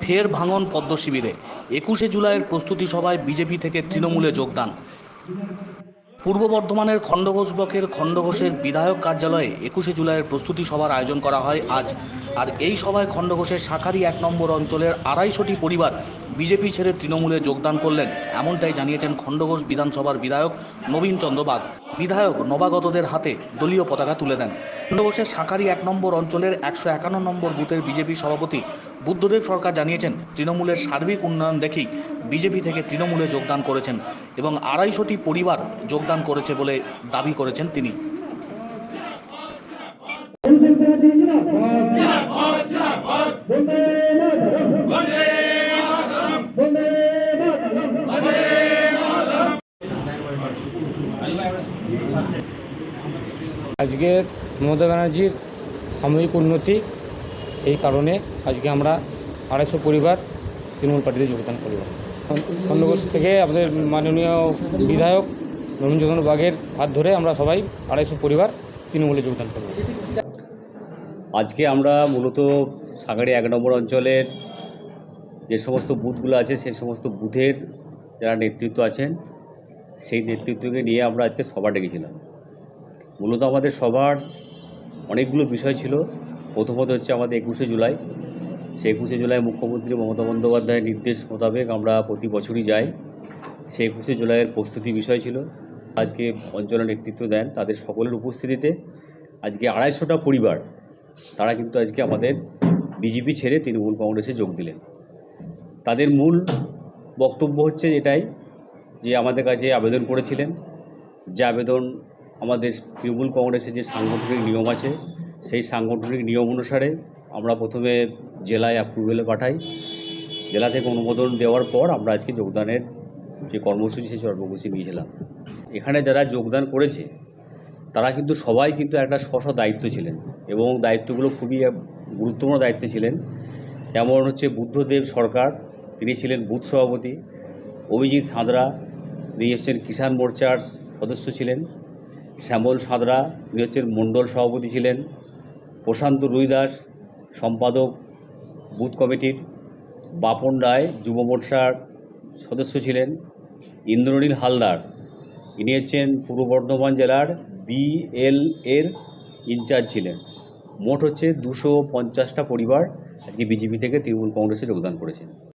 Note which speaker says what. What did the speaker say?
Speaker 1: ফের ভাঙন পদ্ম শিবিরে একুশে জুলাইয়ের প্রস্তুতি সভায় বিজেপি থেকে তৃণমূলে যোগদান। পূর্ব বর্ধমানের খণ্ডঘোষ ব্লকের খণ্ডঘোষের বিধায়ক কার্যালয়ে একুশে জুলাইয়ের প্রস্তুতি সভার আয়োজন করা হয় আজ। আর এই সভায় খণ্ডঘোষের শাখারি এক নম্বর অঞ্চলের আড়াইশোটি পরিবার বিজেপি ছেড়ে তৃণমূলে যোগদান করলেন, এমনটাই জানিয়েছেন খণ্ডঘোষ বিধানসভার বিধায়ক নবীন চন্দ্র বাগ। বিধায়ক নবাগতদের হাতে দলীয় পতাকা তুলে দেন। খণ্ডঘোষের সাঁকারি এক নম্বর অঞ্চলের একশো একান্ন নম্বর বুথের বিজেপি সভাপতি বুদ্ধদেব সরকার জানিয়েছেন, তৃণমূলের সার্বিক উন্নয়ন দেখেই বিজেপি থেকে তৃণমূলে যোগদান করেছেন এবং আড়াইশোটি পরিবার যোগদান করেছে বলে দাবি করেছেন তিনি।
Speaker 2: আজকে মমতা ব্যানার্জির সাময়িক উন্নতি, সেই কারণে আজকে আমরা আড়াইশো পরিবার তৃণমূল পার্টিতে যোগদান করলাম খণ্ডঘোষ থেকে আমাদের মাননীয় বিধায়ক রবীন্দ্রচন্দ্র বাগের হাত ধরে আমরা সবাই আড়াইশো পরিবার তৃণমূলে যোগদান করব।
Speaker 3: আজকে আমরা মূলত সাগাড়ি এক নম্বর অঞ্চলের যে সমস্ত বুথগুলো আছে, সেই সমস্ত বুথের যারা নেতৃত্ব আছেন সেই নেতৃত্বকে নিয়ে আমরা আজকে সভা ডেকেছিলাম। মূলত আমাদের সভার অনেকগুলো বিষয় ছিল। প্রথমত হচ্ছে আমাদের একুশে জুলাই। সেই একুশে জুলাই মুখ্যমন্ত্রী মমতা বন্দ্যোপাধ্যায়ের নির্দেশ মোতাবেক আমরা প্রতি বছরই যাই। সেই একুশে জুলাইয়ের প্রস্তুতি বিষয় ছিল। আজকে অঞ্চলের নেতৃত্ব দেন তাদের সকলের উপস্থিতিতে। আজকে আড়াইশোটা পরিবার, তারা কিন্তু আজকে আমাদের বিজেপি ছেড়ে তৃণমূল কংগ্রেসে যোগ দিলেন। তাদের মূল বক্তব্য হচ্ছে এটাই যে আমাদের কাছে আবেদন করেছিলেন, যে আবেদন আমাদের তৃণমূল কংগ্রেসের যে সাংগঠনিক নিয়ম আছে, সেই সাংগঠনিক নিয়ম অনুসারে আমরা প্রথমে জেলায় অ্যাপ্রুভেলে পাঠাই। জেলা থেকে অনুমোদন দেওয়ার পর আমরা আজকে যোগদানের যে কর্মসূচি, সেই কর্মসূচি নিয়েছিলাম। এখানে যারা যোগদান করেছে, তারা কিন্তু সবাই কিন্তু একটা স্ব দায়িত্ব ছিলেন এবং দায়িত্বগুলো খুবই গুরুত্বপূর্ণ দায়িত্ব ছিলেন। যেমন হচ্ছে বুদ্ধদেব সরকার, তিনি ছিলেন বুথ সভাপতি, অভিজিৎ সাঁতরা তিনি হচ্ছেন কিষাণ মোর্চার সদস্য ছিলেন, শ্যামল সাঁতরা, তিনি হচ্ছেন মণ্ডল সভাপতি ছিলেন, প্রশান্ত রুইদাস, সম্পাদক বুথ কমিটির, বাপন রায় যুব মোর্চার সদস্য ছিলেন, ইন্দ্রনীল হালদার, ইনি হচ্ছেন পূর্ব বর্ধমান জেলার বিএল এর ইনচার্জ ছিলেন। মোট হচ্ছে দুশো পঞ্চাশটা পরিবার আজকে বিজেপি থেকে তৃণমূল কংগ্রেসে যোগদান করেছেন।